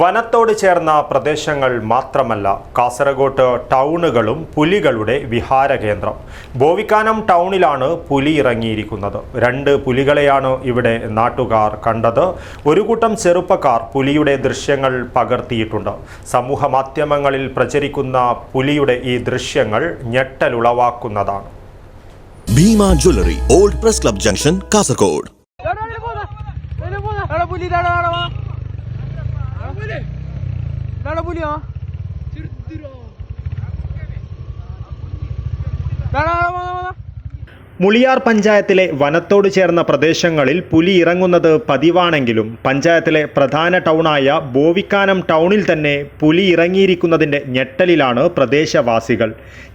വനത്തോട് ചേർന്ന പ്രദേശങ്ങൾ മാത്രമല്ല കാസർഗോട്ട് ടൗണുകളും പുലികളുടെ വിഹാര കേന്ദ്രം ബോവിക്കാനം ടൗണിലാണ് പുലി ഇറങ്ങിയിരിക്കുന്നത്. രണ്ട് പുലികളെയാണ് ഇവിടെ നാട്ടുകാർ കണ്ടത്. ഒരു കൂട്ടം ചെറുപ്പക്കാർ പുലിയുടെ ദൃശ്യങ്ങൾ പകർത്തിയിട്ടുണ്ട്. സമൂഹ മാധ്യമങ്ങളിൽ പ്രചരിക്കുന്ന പുലിയുടെ ഈ ദൃശ്യങ്ങൾ ഞെട്ടലുളവാക്കുന്നതാണ്. Bhima jewellery old press club junction Kasaragod. പുലിയോ Muliyar പഞ്ചായത്തിലെ വനത്തോട് ചേർന്ന പ്രദേശങ്ങളിൽ പുലി ഇറങ്ങുന്നത് പതിവാണെങ്കിലും പഞ്ചായത്തിലെ പ്രധാന ടൗണായ ബോവിക്കാനം ടൗണിൽ തന്നെ പുലി ഇറങ്ങിയിരിക്കുന്നതിന്റെ ഞെട്ടലിലാണ് പ്രദേശവാസികൾ.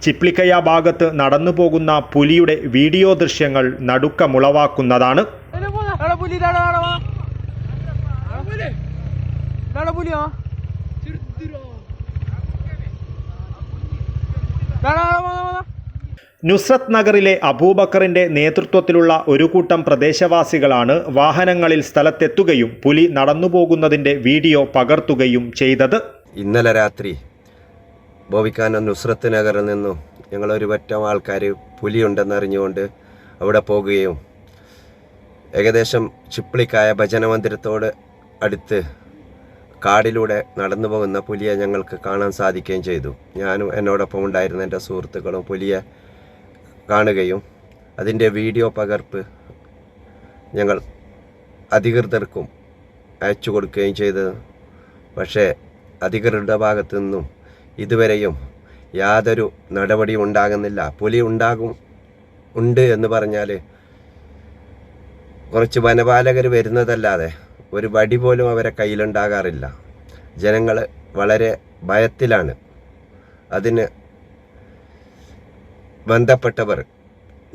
ചിപ്ലിക്കയ ഭാഗത്ത് നടന്നു പോകുന്ന പുലിയുടെ വീഡിയോ ദൃശ്യങ്ങൾ നടുക്കമുളവാക്കുന്നതാണ്. പുലിയോ? നുസ്രത്ത് നഗറിലെ അബൂബക്കറിന്റെ നേതൃത്വത്തിലുള്ള ഒരു കൂട്ടം പ്രദേശവാസികളാണ് വാഹനങ്ങളിൽ സ്ഥലത്തെത്തുകയും പുലി നടന്നുപോകുന്നതിന്റെ വീഡിയോ പകർത്തുകയും ചെയ്തത്. ഇന്നലെ രാത്രി ബോവിക്കാന നുസ്രത്ത് നഗറിൽ നിന്നും ഞങ്ങളൊരു പറ്റം ആൾക്കാർ പുലിയുണ്ടെന്നറിഞ്ഞുകൊണ്ട് അവിടെ പോകുകയും ഏകദേശം ചിപ്പിളിക്കായ ഭജനമന്ദിരത്തോട് അടുത്ത് കാടിലൂടെ നടന്നു പോകുന്ന പുലിയെ ഞങ്ങൾക്ക് കാണാൻ സാധിക്കുകയും ചെയ്തു. ഞാനും എന്നോടൊപ്പം ഉണ്ടായിരുന്ന എന്റെ സുഹൃത്തുക്കളും പുലിയെ കാണുകയും അതിന്റെ വീഡിയോ പകർപ്പ് ഞങ്ങൾ അധികൃതർക്കും അയച്ചു കൊടുക്കുകയും ചെയ്തു. പക്ഷേ അധികൃതരുടെ ഭാഗത്തു നിന്നും ഇതുവരെയും യാതൊരു നടപടിയും ഉണ്ടാകുന്നില്ല. പുലി ഉണ്ടാകും ഉണ്ട് എന്ന് പറഞ്ഞാൽ കുറച്ച് വനപാലകർ വരുന്നതല്ലാതെ ഒരു വടി പോലും അവരെ കയ്യിലുണ്ടാകാറില്ല. ജനങ്ങൾ വളരെ ഭയത്തിലാണ്. അതിന് ബന്ധപ്പെട്ടവർ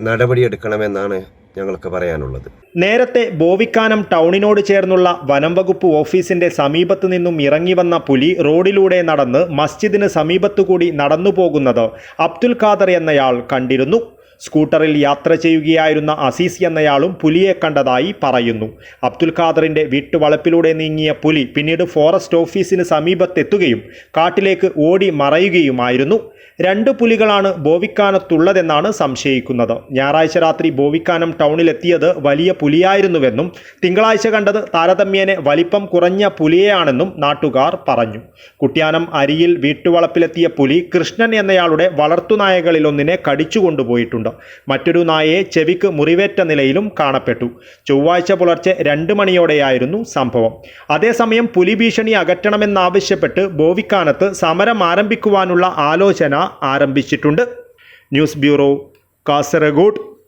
നടപടിയെടുക്കണമെന്നാണ് ഞങ്ങൾക്ക് പറയാനുള്ളത്. നേരത്തെ ബോവിക്കാനം ടൗണിനോട് ചേർന്നുള്ള വനം വകുപ്പ് ഓഫീസിന്റെ സമീപത്തു നിന്നും ഇറങ്ങി വന്ന പുലി റോഡിലൂടെ നടന്ന് മസ്ജിദിന് സമീപത്തുകൂടി നടന്നു പോകുന്നത് അബ്ദുൽ ഖാദർ എന്നയാൾ കണ്ടിരുന്നു. സ്കൂട്ടറിൽ യാത്ര ചെയ്യുകയായിരുന്ന അസീസ് എന്നയാളും പുലിയെ കണ്ടതായി പറയുന്നു. അബ്ദുൽ ഖാദറിന്റെ വീട്ടുവളപ്പിലൂടെ നീങ്ങിയ പുലി പിന്നീട് ഫോറസ്റ്റ് ഓഫീസിന് സമീപത്തെത്തുകയും കാട്ടിലേക്ക് ഓടി മറയുകയുമായിരുന്നു. രണ്ട് പുലികളാണ് ബോവിക്കാനത്തുള്ളതെന്നാണ് സംശയിക്കുന്നത്. ഞായറാഴ്ച രാത്രി ബോവിക്കാനം ടൗണിലെത്തിയത് വലിയ പുലിയായിരുന്നുവെന്നും തിങ്കളാഴ്ച കണ്ടത് താരതമ്യേനെ വലിപ്പം കുറഞ്ഞ പുലിയെയാണെന്നും നാട്ടുകാർ പറഞ്ഞു. കുട്ടിയാനം അരിയിൽ വീട്ടുവളപ്പിലെത്തിയ പുലി കൃഷ്ണൻ എന്നയാളുടെ വളർത്തുനായകളിലൊന്നിനെ കടിച്ചു കൊണ്ടുപോയിട്ടുണ്ട് മറ്റൊരു നായയെ ചെവിക്ക് മുറിവേറ്റ നിലയിലും കാണപ്പെട്ടു. ചൊവ്വാഴ്ച പുലർച്ചെ രണ്ട് മണിയോടെയായിരുന്നു സംഭവം. അതേസമയം പുലി ഭീഷണി അകറ്റണമെന്നാവശ്യപ്പെട്ട് ബോവിക്കാനത്ത് സമരം ആരംഭിക്കുവാനുള്ള ആലോചന ആരംഭിച്ചിട്ടുണ്ട്. News bureau Kasaragod.